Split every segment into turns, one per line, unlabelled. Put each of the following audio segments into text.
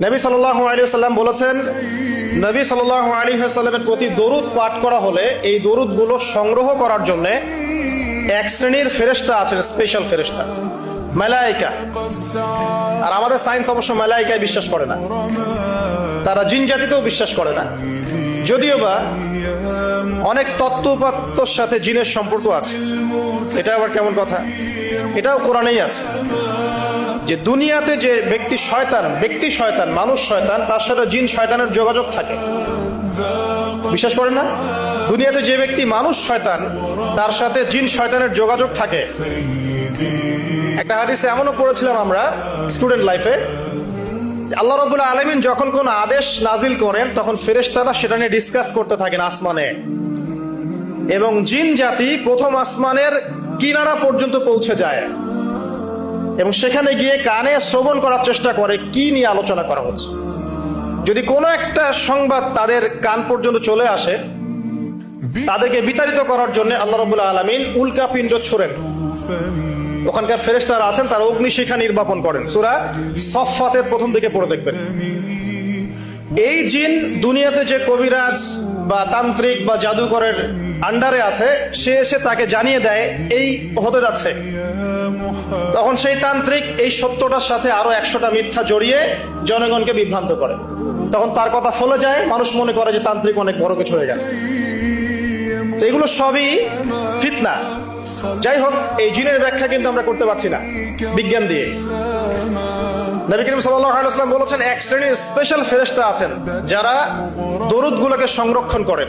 নবী সাল্লাহ আলী সাল্লাম বলেছেন, নবী সাল্লাহ আলী সাল্লামের প্রতি দরুদ পাঠ করা হলে এই দরুদগুলো সংগ্রহ করার জন্য এক শ্রেণির ফেরেস্তা আছেন স্পেশাল ফেরেস্তা মেলাইকা আর আমাদের সায়েন্স অবশ্য মেলাইকায় বিশ্বাস করে না। তারা জিন জাতিতেও বিশ্বাস করে না। যদিও বা অনেক তত্ত্বপাত্তর সাথে জিনের সম্পর্ক আছে। এটা আবার কেমন কথা? এটাও কোরআনেই আছে। যে দুনিয়াতে যে ব্যক্তি শয়তান ব্যক্তি শয়তান, মানুষ শয়তান, তার সাথে জিন শয়তানের যোগাযোগ থাকে। বিশ্বাস করেন না? দুনিয়াতে যে ব্যক্তি মানুষ শয়তান, তার সাথে জিন শয়তানের যোগাযোগ থাকে। একটা হাদিসে এমনও পড়েছিলাম আমরা স্টুডেন্ট লাইফে, আল্লাহ রবুল্লা আলমিন যখন কোন আদেশ নাজিল করেন, তখন ফেরেশতারা সেটা নিয়ে ডিসকাস করতে থাকেন আসমানে। এবং জিন জাতি প্রথম আসমানের কিনারা পর্যন্ত পৌঁছে যায়। এবং সেখানে গিয়ে কানে শ্রবণ করার চেষ্টা করে, কি নিয়ে আলোচনা করা হচ্ছে? যদি কোনো একটা সংবাদ তাদের কান পর্যন্ত চলে আসে, তাদেরকে বিতাড়িত করার জন্য আল্লাহ রবুল্লা আলমিন উল্কা পিণ্ড ছোড়েন। ওখানকার ফেরেস্তারা আছেন, তারা অগ্নিশিখা নির্বাপন করেন। সুরা সফাতের প্রথম দিকে পড়ে দেখবেন। এই জিন দুনিয়াতে যে কবিরাজ বা তান্ত্রিক বা জাদুকরের আন্ডারে আছে, সে এসে তাকে জানিয়ে দেয়, এই হতে যাচ্ছে। তখন সেই তান্ত্রিক এই সত্যটার সাথে আরও একশোটা মিথ্যা জড়িয়ে জনগণকে বিভ্রান্ত করে। তখন তার কথা ফলে যায়, মানুষ মনে করে যে তান্ত্রিক অনেক বড় কিছু হয়ে গেছে। তো এগুলো সবই ফিতনা। যাই হোক, এই জিনের ব্যাখ্যা কিন্তু আমরা করতে পারছি না, বিজ্ঞান দিয়ে। বলেছেন, এক শ্রেণির স্পেশাল ফেরেস্তা আছেন যারা দরুদ গুলোকে সংরক্ষণ করেন।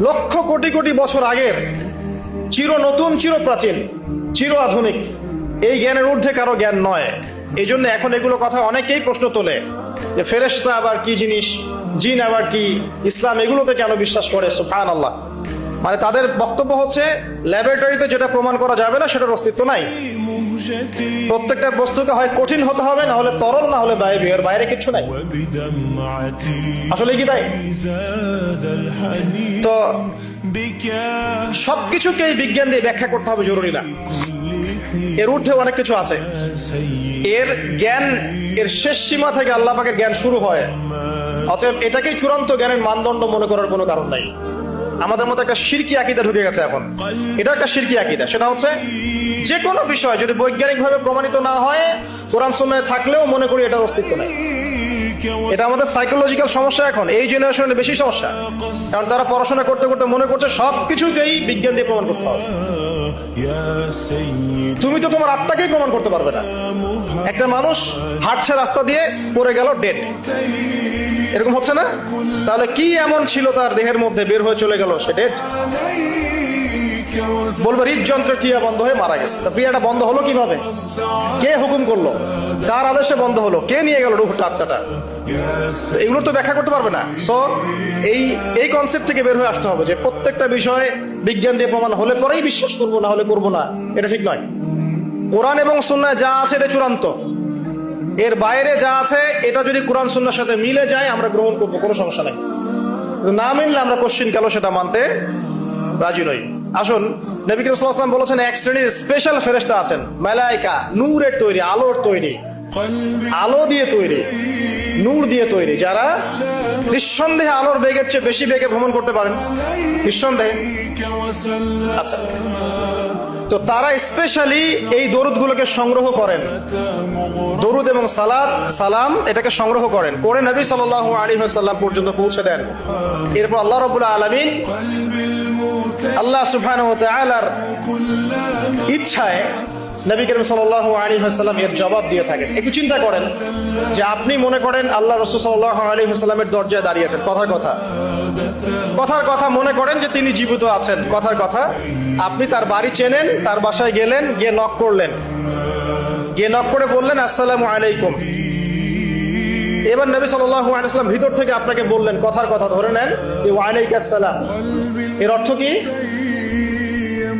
লক্ষ কোটি কোটি বছর আগের চির নতুন, চির প্রাচীন, চির আধুনিক। এই জ্ঞানের ঊর্ধ্বে কারও জ্ঞান নয়। এই জন্য এখন এগুলো কথা অনেকেই প্রশ্ন তোলে। যে ফেরেশতা আবার কি জিনিস, জিন আবার কি, ইসলাম এগুলোতে কেন বিশ্বাস করে? সুফান আল্লাহ মানে তাদের বক্তব্য হচ্ছে, ল্যাবরেটরিতে যেটা প্রমাণ করা যাবে না, সেটার অস্তিত্ব নাই। প্রত্যেকটা বস্তুকে হয় কঠিন হতে হবে, না হলে তরল, না হলে বায়বী এর বাইরে কিছু নাই। আসলে কি তাই? তো সবকিছুকে বিজ্ঞান দিয়ে ব্যাখ্যা করতে হবে জরুরি না। এর ঊর্ধ্বে অনেক কিছু আছে। এর জ্ঞান, এর শেষ সীমা থেকে আল্লাহ পাকের জ্ঞান শুরু হয়। অতএব এটাকেই চূড়ান্ত জ্ঞানের মানদণ্ড মনে করার কোনো কারণ নাই। আমাদের মতো একটা সিরকি আকিদা ঢুকে গেছে এখন। এটা একটা সিরকি আকিদা। সেটা হচ্ছে যে কোনো বিষয়, যদি বৈজ্ঞানিকভাবে প্রমাণিত না হয়, কোরআন সময় থাকলেও মনে করি এটার অস্তিত্ব নেই। এটা আমাদের সাইকোলজিক্যাল সমস্যা এখন, এই জেনারেশনের বেশি সমস্যা। কারণ তারা পড়াশোনা করতে করতে মনে করছে সবকিছুকেই বিজ্ঞান দিয়ে প্রমাণ করতে হবে। তুমি তো তোমার আত্মাকেই প্রমাণ করতে পারবে না। একটা মানুষ হাঁটছে রাস্তা দিয়ে পড়ে গেল ডেট এরকম হচ্ছে না? তাহলে কি এমন ছিল তার দেহের মধ্যে বের হয়ে চলে গেল সে
ডেট
বলব, হৃদযন্ত্র ক্রিয়া বন্ধ হয়ে মারা গেছে। তা ক্রিয়াটা বন্ধ হলো কীভাবে? কে হুকুম করল? কার আদেশে বন্ধ হলো? কে নিয়ে গেল রুহটা আত্মাটা এগুলো তো ব্যাখ্যা করতে পারবে না। সো এই এই কনসেপ্ট থেকে বের হয়ে আসতে হবে যে প্রত্যেকটা বিষয়ে বিজ্ঞান দিয়ে প্রমাণ হলে পরেই বিশ্বাস করব, না হলে করব না। এটা ঠিক নয়। কোরআন এবং সন্ন্যায় যা আছে এটা চূড়ান্ত। এর বাইরে যা আছে, এটা যদি কোরআন সুন্নার সাথে মিলে যায়, আমরা গ্রহণ করব, কোনো সমস্যা নাই। না মিললে আমরা কোশ্চিন কেন সেটা মানতে রাজি নই। আসুন, নবী করিম বলেছেন, এক শ্রেণির স্পেশাল ফেরেস্তা আছেন, মেলাইকা, নূরের তৈরি, আলোর তৈরি, আলো দিয়ে তৈরি, নূর দিয়ে তৈরি, যারা নিঃসন্দেহে আলোর বেগের চেয়ে বেশি বেগে ভ্রমণ করতে পারেন। নিঃসন্দেহে। আচ্ছা। তো তারা স্পেশালি এই দরুদগুলোকে সংগ্রহ করেন। এবং সালাদ সালাম এটাকে সংগ্রহ করেন। করে নবী সাল আলী সাল্লাম পর্যন্ত পৌঁছে দেন। এরপর আল্লাহ রবুল্লা আলমিন আল্লাহ সুফান ইচ্ছায় নবী করিম সাল্লাহ আলী হাসাল্লাম এর জবাব দিয়ে থাকেন। একটু চিন্তা করেন যে আপনি মনে করেন আল্লাহ রসুল সাল্লাহ আলী হাসাল্লামের দরজায় দাঁড়িয়েছেন কথার কথা। কথার কথা মনে করেন যে তিনি জীবিত আছেন। কথার কথা, আপনি তার বাড়ি চেনেন, তার বাসায় গেলেন, গিয়ে নক করলেন। গিয়ে নক করে বললেন, আসসালামু আলাইকুম। এবার নবী সাল্লাল্লাহু আলাইহি ভিতর থেকে আপনাকে বললেন, কথার কথা ধরে নেন যে ওয়ালাইকাস সালাম এর অর্থ কি?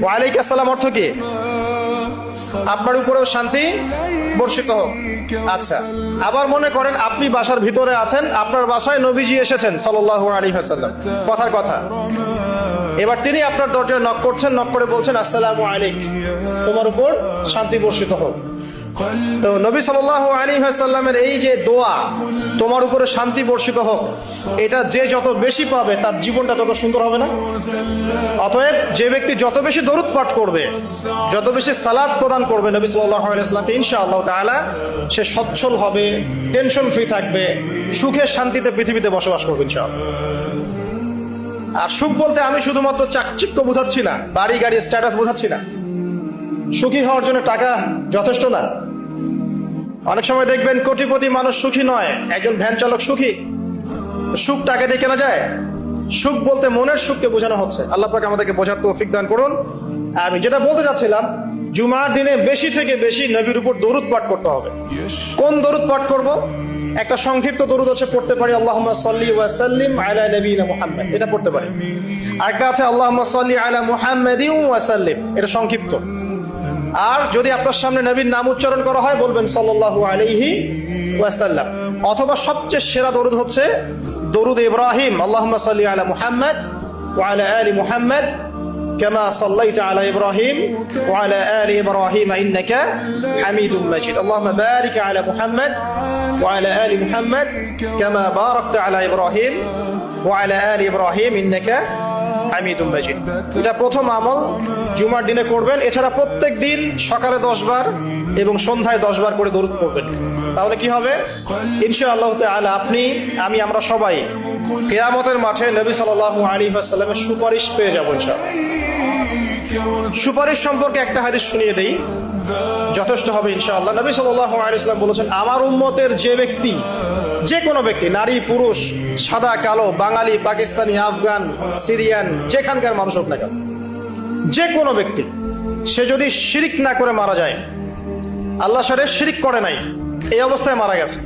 ওয়ালাইকাস সালাম অর্থ কি? আপনার উপরেও শান্তি বর্ষিত হোক। আচ্ছা আবার মনে করেন আপনি বাসার ভিতরে আছেন, আপনার বাসায় নবীজি এসেছেন আলাইহি ওয়াসাল্লাম। কথার কথা। এবার তিনি আপনার দরজায় নক করছেন নক করে বলছেন, আসসালামু আলাইকুম। তোমার উপর শান্তি বর্ষিত হোক। তো নবী সাল্লাল্লাহু আলাইহি ওয়াসাল্লামের এই যে দোয়া, তোমার উপরে শান্তি বর্ষিত হোক, এটা যে যত বেশি পাবে, তার জীবনটা তত সুন্দর হবে না? অতএব যে ব্যক্তি যত বেশি দরুদ পাঠ করবে, যত বেশি সালাদ প্রদান করবে নবী সাল্লাল্লাহু আলাইহি ওয়াসাল্লামকে, ইনশাআল্লাহ তাআলা সে সচ্ছল হবে, টেনশন ফ্রি থাকবে, সুখে শান্তিতে পৃথিবীতে বসবাস করবে ইনশাআল্লাহ। আর সুখ বলতে আমি শুধুমাত্র চাকচিক্য বোঝাচ্ছি না, বাড়ি গাড়ি স্ট্যাটাস বোঝাচ্ছি না। সুখী হওয়ার জন্য টাকা যথেষ্ট না। অনেক সময় দেখবেন কোটিপতি মানুষ সুখী নয়, একজন ভ্যান চালক সুখী। সুখ টাকা দিয়ে কেনা যায়? সুখ বলতে মনের সুখকে বোঝানো হচ্ছে। আল্লাহ পাক আমাদেরকে বোঝার তৌফিক দান করুন। আমি যেটা বলতে চাচ্ছিলাম, জুমার দিনে বেশি থেকে বেশি নবীর উপর দরুদ পাঠ করতে হবে। কোন দরুদ পাঠ করব? একটা সংক্ষিপ্ত দরুদ হচ্ছে, পড়তে পারি আল্লাহ সাল্লি ওয়াসাল্লিম আলা নবীনা মুহাম্মদ। এটা পড়তে পারি। আরেকটা আছে আল্লাহ সাল্লি আলা মুহাম্মাদি ওয়াসাল্লিম এটা সংক্ষিপ্ত। আর যদি আপনার সামনে নবীর নাম উচ্চারণ করা হয় বলবেন সাল্লাল্লাহু আলাইহি ওয়াসাল্লাম অথবা সবচেয়ে সেরা দরুদ হচ্ছে দরুদ ইব্রাহিম আল্লাহুম্মা সাল্লি আলা মুহাম্মদ ওয়া আলা আলি মুহাম্মদ كما صليت على ابراهيم وعلى ال ابراهيم انك حميد مجيد اللهم بارك على محمد وعلى ال محمد كما باركت على ابراهيم وعلى ال ابراهيم انك হামিদুম মাজিদ এটা প্রথম আমল, জুমার দিনে করবেন। এছাড়া প্রত্যেক দিন সকালে দশ বার এবং সন্ধ্যায় দশ বার করে দরুদ পড়বেন। তাহলে কি হবে? ইনশা আল্লাহ তাআলা আপনি, আমি, আমরা সবাই কেয়ামতের মাঠে নবী সাল আলী সুপারিশ পেয়ে যাব ইনশাআল্লাহ। সুপারিশ সম্পর্কে একটা হাদিস শুনিয়ে দেই। যথেষ্ট হবে ইনশাআল্লাহ। নবী সাল্লাল্লাহু আলাইহি ওয়াসাল্লাম বলেছেন, আমার উম্মতের যে ব্যক্তি যে কোনো ব্যক্তি, নারী, পুরুষ, সাদা, কালো, বাঙালি, পাকিস্তানি, আফগান, সিরিয়ান, যেখানকার মানুষ হোক না কেন যে কোনো ব্যক্তি, সে যদি শিরিক না করে মারা যায়, আল্লাহ সারে শিরিক করে নাই, এই অবস্থায় মারা গেছে।